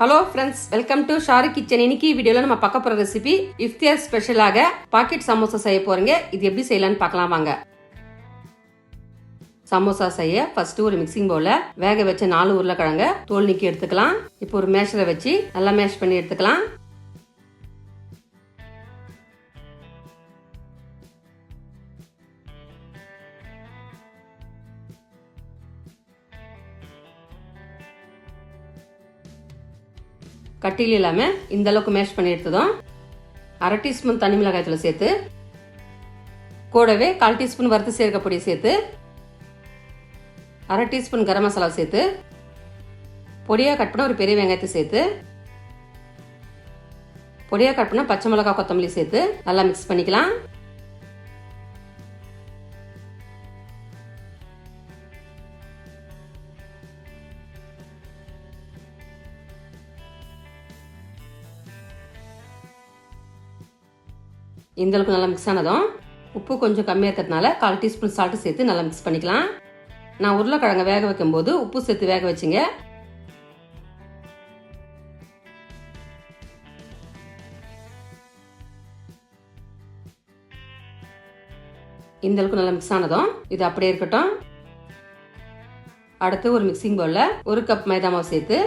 Hello friends welcome to Sharu kitchen இன்னைக்கு வீடியோல நம்ம பார்க்க போற ரெசிபி இஃப்தியார் ஸ்பெஷலாக பாக்கெட் சமோசா செய்ய போறீங்க. இது எப்படி செய்யலாம்னு பார்க்கலாம் வாங்க. சமோசா செய்ய ஃபர்ஸ்ட் ஒரு மிக்சிங் பவுல வேக வச்ச நாலு உருளைக்கிழங்க தோல் நீக்கி எடுத்துக்கலாம். இப்போ ஒரு மேஷரை வச்சு நல்லா மேஷ் பண்ணி எடுத்துக்கலாம். கட்டியில் இல்லாமல் இந்த அளவுக்கு மேஷ் பண்ணி எடுத்ததும் அரை டீஸ்பூன் தனி மிளகாய் தூள் சேர்த்து கூடவே கால் டீஸ்பூன் வறுத்து சேர்க்க பொடி சேர்த்து அரை டீஸ்பூன் கரம் மசாலா சேர்த்து பொடியாக கட் பண்ண ஒரு பெரிய வெங்காயத்தை சேர்த்து பொடியாக கட் பண்ண பச்சை மிளகாய் கொத்தமல்லி சேர்த்து நல்லா மிக்ஸ் பண்ணிக்கலாம். இந்த அளவுக்கு நல்லா மிக்ஸ் ஆனதும் உப்பு கொஞ்சம் கம்மியாக இருக்கிறதுனால கால் டீஸ்பூன் சால்ட்டு சேர்த்து நல்லா மிக்ஸ் பண்ணிக்கலாம். நான் உருளைக்கிழங்க வேக வைக்கும்போது உப்பு சேர்த்து வேக வச்சுங்க. இந்த அளவுக்கு நல்லா மிக்ஸ் ஆனதும் இது அப்படியே இருக்கட்டும். அடுத்து ஒரு மிக்சிங் பவுலில் ஒரு கப் மைதா மாவு சேர்த்து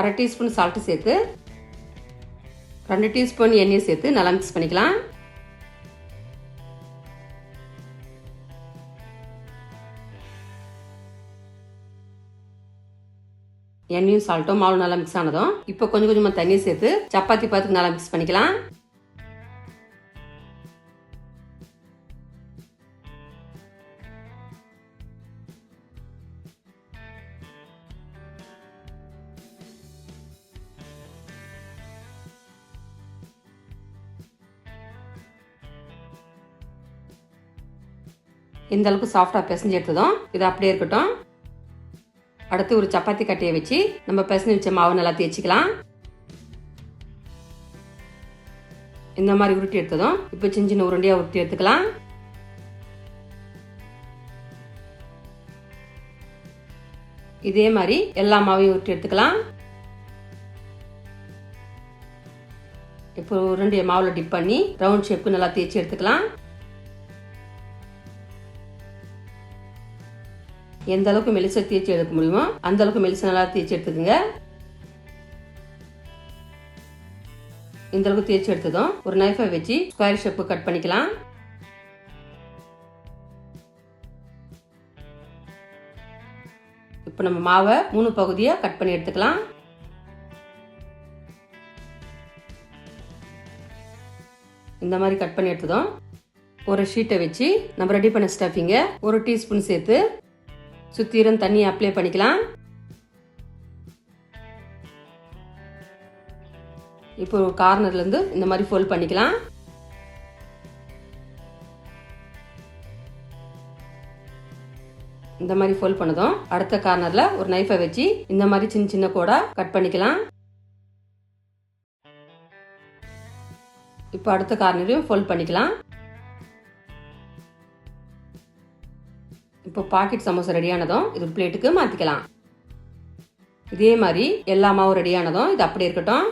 அரை டீஸ்பூன் சால்ட்டு சேர்த்து ரெண்டு டீஸ்பூன் எண்ணெயை சேர்த்து நல்லா மிக்ஸ் பண்ணிக்கலாம். எண்ணெயும் சால்ட்டும் மாவு நல்லா மிக்ஸ் ஆனதும் இப்போ கொஞ்சம் கொஞ்சமாக தண்ணி சேர்த்து சப்பாத்தி பாத்துக்கு நல்லா மிக்ஸ் பண்ணிக்கலாம். இந்த அளவுக்கு சாஃப்டாக பிசைஞ்சு எடுத்ததும் இது அப்படியே இருக்கட்டும். அடுத்து ஒரு சப்பாத்தி கட்டையை வச்சு நம்ம பிசைஞ்சு வச்ச மாவு நல்லா தேய்ச்சிக்கலாம். இந்த மாதிரி உருட்டி எடுத்ததும் இப்போ சின்ன சின்ன உருண்டையாக உருட்டி எடுத்துக்கலாம். இதே மாதிரி எல்லா மாவையும் உருட்டி எடுத்துக்கலாம். இப்போ உருண்டையை மாவில் டிப் பண்ணி ரவுண்ட் ஷேப்க்கு நல்லா தேய்ச்சி எடுத்துக்கலாம். எந்த அளவுக்கு மெலிசா தேய்ச்சி எடுக்க முடியுமோ அந்த அளவுக்கு மெலிசா நல்லா தேய்ச்சி எடுத்துக்கோங்க. இந்த அளவுக்கு தேய்ச்சி எடுத்ததும் ஒரு நைஃபை வச்சு ஸ்கொயர் ஷேப்பு கட் பண்ணிக்கலாம். இப்போ நம்ம மாவை மூணு பகுதியாக கட் பண்ணி எடுத்துக்கலாம். இந்த மாதிரி கட் பண்ணி எடுத்ததும் ஒரு ஷீட்டை வச்சு நம்ம ரெடி பண்ண ஸ்டஃபிங்க ஒரு டீஸ்பூன் சேர்த்து சுத்திரம் தண்ணி அப்ளை பண்ணிக்கலாம். இப்போ கார்னர்லேருந்து இந்த மாதிரி ஃபோல்ட் பண்ணிக்கலாம். இந்த மாதிரி ஃபோல்ட் பண்ணதும் அடுத்த கார்னரில் ஒரு நைஃபை வச்சு இந்த மாதிரி சின்ன சின்ன கோடா கட் பண்ணிக்கலாம். இப்போ அடுத்த கார்னரையும் ஃபோல்ட் பண்ணிக்கலாம். இப்போ பாக்கெட் சமோசா ரெடியானதும் இது ஒரு பிளேட்டுக்கு மாற்றிக்கலாம் இதே மாதிரி எல்லா மாவும் ரெடியானதும் இது அப்படியே இருக்கட்டும்.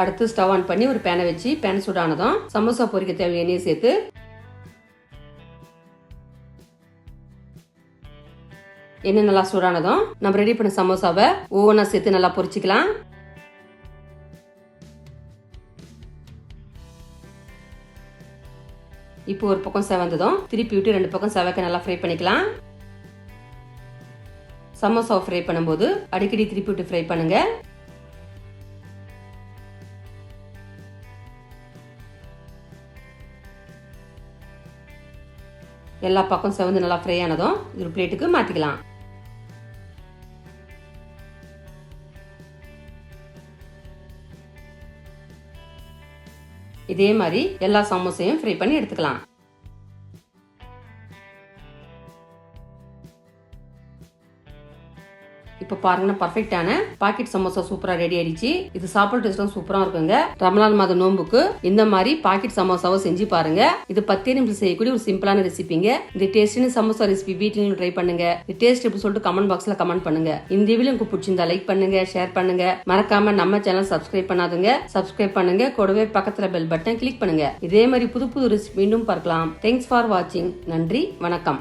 அடுத்து ஸ்டவ் ஆன் பண்ணி ஒரு பேனை வச்சு பேன் சூடானதும் சமோசா பொரிக்க தேவையான எண்ணெயை சேர்த்து எண்ணெய் நல்லா சூடானதும் நம்ம ரெடி பண்ண சமோசாவை ஒவ்வொன்றா சேர்த்து நல்லா பொரிச்சிக்கலாம். இப்போ ஒரு பக்கம் செவந்ததும் திருப்பி விட்டு ரெண்டு பக்கம் செவக்க நல்லா ஃப்ரை பண்ணிக்கலாம். சமோசாவை ஃப்ரை பண்ணும்போது அடிக்கடி திருப்பி விட்டு ஃப்ரை பண்ணுங்க. எல்லா பக்கம் செவந்து நல்லா ஃப்ரை ஆனதும் ஒரு பிளேட்டுக்கு மாற்றிக்கலாம் இதே மாதிரி எல்லா சமோசையும் ஃப்ரை பண்ணி எடுத்துக்கலாம். இப்போ பாருங்கன்னா பர்ஃபெக்டான பாக்கெட் சமோசா சூப்பரா ரெடி ஆயிடுச்சு. இது சாப்பிட டேஸ்ட்லாம் சூப்பரா இருக்குங்க. ரமலான் மாத நோம்புக்கு இந்த மாதிரி பாக்கெட் சமோசாவை செஞ்சு பாருங்க. இது பத்தே நிமிஷம் செய்யக்கூடிய ஒரு சிம்பிளான ரெசிபிங்க இந்த டேஸ்டின்னு சமோசா ரெசிபி வீட்லயும் ட்ரை பண்ணுங்க. இந்த டேஸ்ட் எப்படி சொல்லிட்டு கமெண்ட் பாக்ஸ்ல கமெண்ட் பண்ணுங்க. இந்த வீடியோ உங்களுக்கு பிடிச்சிருந்தா லைக் பண்ணுங்க ஷேர் பண்ணுங்க. மறக்காம நம்ம சேனல் சப்ஸ்கிரைப் பண்ணாதுங்க. சப்ஸ்கிரைப் பண்ணுங்க. கூடவே பக்கத்துல பெல் பட்டன் கிளிக் பண்ணுங்க. இதே மாதிரி புது புது ரெசிபி மீண்டும் பார்க்கலாம். தேங்க்ஸ் ஃபார் வாட்சிங் நன்றி வணக்கம்.